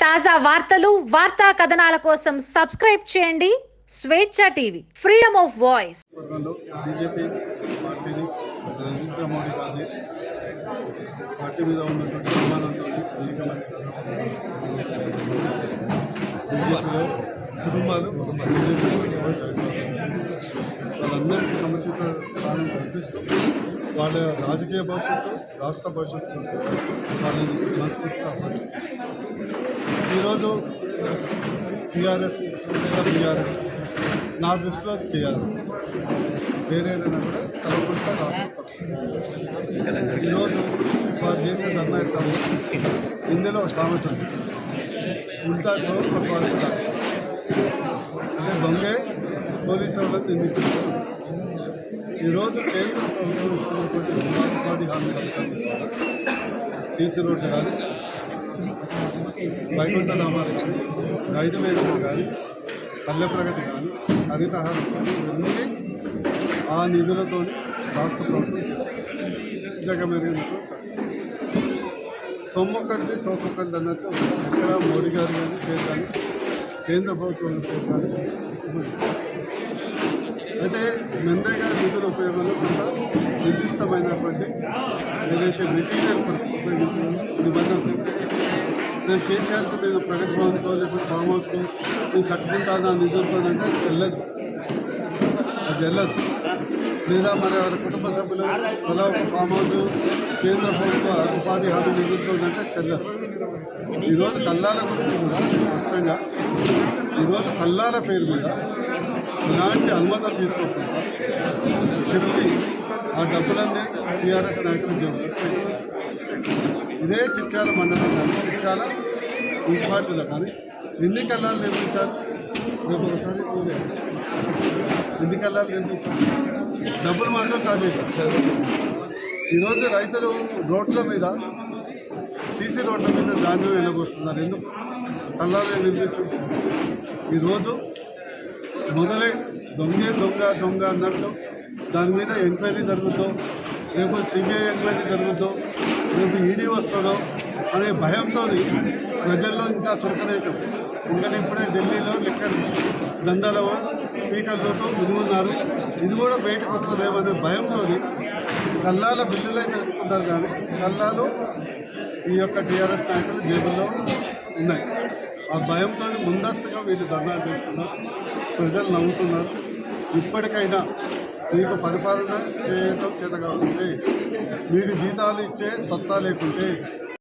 తాజా వార్తలు వార్తా కథనాల కోసం సబ్స్క్రైబ్ చేయండి. Swecha TV freedom of voice. BJP పార్టీని నరేంద్ర మోడీ గారిని పార్టీ మీద ఉన్నటువంటి అభిమానంతో బీజేపీలో కుటుంబాలు బీజేపీలో వాళ్ళందరికీ సముచిత స్థానం కల్పిస్తూ వాళ్ళ రాజకీయ భవిష్యత్తు రాష్ట్ర భవిష్యత్తు వాళ్ళని మనస్ఫూర్తిగా ఆహ్వానిస్తారు ఈరోజు టీఆర్ఎస్ టీఆర్ఎస్ నా దృష్టిలో టీఆర్ఎస్ వేరే ఏదైనా కూడా కలవకుండా రాష్ట్ర సభ ఈరోజు వారు చేసే ధర్నా ఎట్లా ఉంది? ఇందులో సామెత ఉంది ఉల్టా చోర్ పక్వాలు అంటే దొంగే పోలీసు వాళ్ళని నిందించారు ఈరోజు కేంద్ర ప్రభుత్వం ఇస్తున్నటువంటి ఉపాధి హామీ పథకాల ద్వారా సీసీ రోడ్లు కానీ వైకుంఠ నామాలు కానీ రైతు వేదికలు కానీ పల్లె ప్రగతి కానీ హరితహారం కానీ ఇవన్నీ ఆ నిధులతో రాష్ట్ర ప్రభుత్వం చేస్తుంది. జగమెరిగినట్టు సత్యం. సొమ్మొక్కడిది సోకొక్కడిది అన్నట్టు ఎక్కడ మోడీ గారు కానీ పేరు కానీ కేంద్ర ప్రభుత్వం పేరు కానీ అయితే మెన్రేగా నిధుల ఉపయోగంలో కొంత నిర్దిష్టమైనటువంటి ఏదైతే మెటీరియల్ ఉపయోగించడం నిబంధన నేను కేసీఆర్కి నేను ప్రగతి భవన్కో లేకపోతే ఫామ్ హౌస్కో నేను కట్టుకుంటాను నా నిధులతోనంటే అది చెల్లదు. అది చెల్లదు. లేదా మరి వారి కుటుంబ సభ్యులు ఎలా ఒక ఫామ్ హౌస్ కేంద్ర ప్రభుత్వ ఉపాధి హామీ నిధులతోనంటే చెల్లదు. ఈరోజు కల్లాల గురించి కూడా స్పష్టంగా ఈరోజు కల్లాల పేరు మీద ఇలాంటి అనుమతులు తీసుకోకుండా చెప్పి ఆ డబ్బులన్నీ టీఆర్ఎస్ నాయకులు చెబుతారు ఇదే చిట్యాల మండలం కానీ చిట్యాల మున్సిపాలిటీలో కానీ ఎన్నికల్లా నిర్మించాలి నిర్మించారు రేపు ఒకసారి ఎన్నికల్లా నిర్మించాలి డబ్బులు మాత్రం కాజేశారు ఈరోజు రైతులు రోడ్ల మీద సీసీ రోడ్ల మీద ధాన్యం వెళ్ళబోస్తున్నారు. ఎందుకు? కల్లాలే నిర్మించు ఈరోజు మొదలే దొంగే దొంగ దొంగ అన్నట్టు దాని మీద ఎంక్వైరీ జరుగుతూ రేపు సిబిఐ ఎంక్వైరీ జరుగుతుందో రేపు ఈడీ వస్తుందో అనే భయంతో ప్రజల్లో ఇంకా చురకనవుతుంది ఇంకా ఇప్పుడే ఢిల్లీలో లెక్కర్ దందాల స్పీకర్లతో మునుగున్నారు. ఇది కూడా బయటకు వస్తుందేమనే భయంతో కల్లాల బిల్లులు అయితే ఎత్తుకున్నారు కానీ కల్లాలు ఈ యొక్క టీఆర్ఎస్ నాయకులు జేబుల్లో ఉన్నాయి. ఆ భయంతో ముందస్తుగా వీళ్ళు ధర్నాలు చేస్తున్నారు. ప్రజలు నవ్వుతున్నారు. ఇప్పటికైనా మీకు పరిపాలన చేయటం చేత కాకుంటే మీకు జీతాలు ఇచ్చే సత్తా లేకుంటే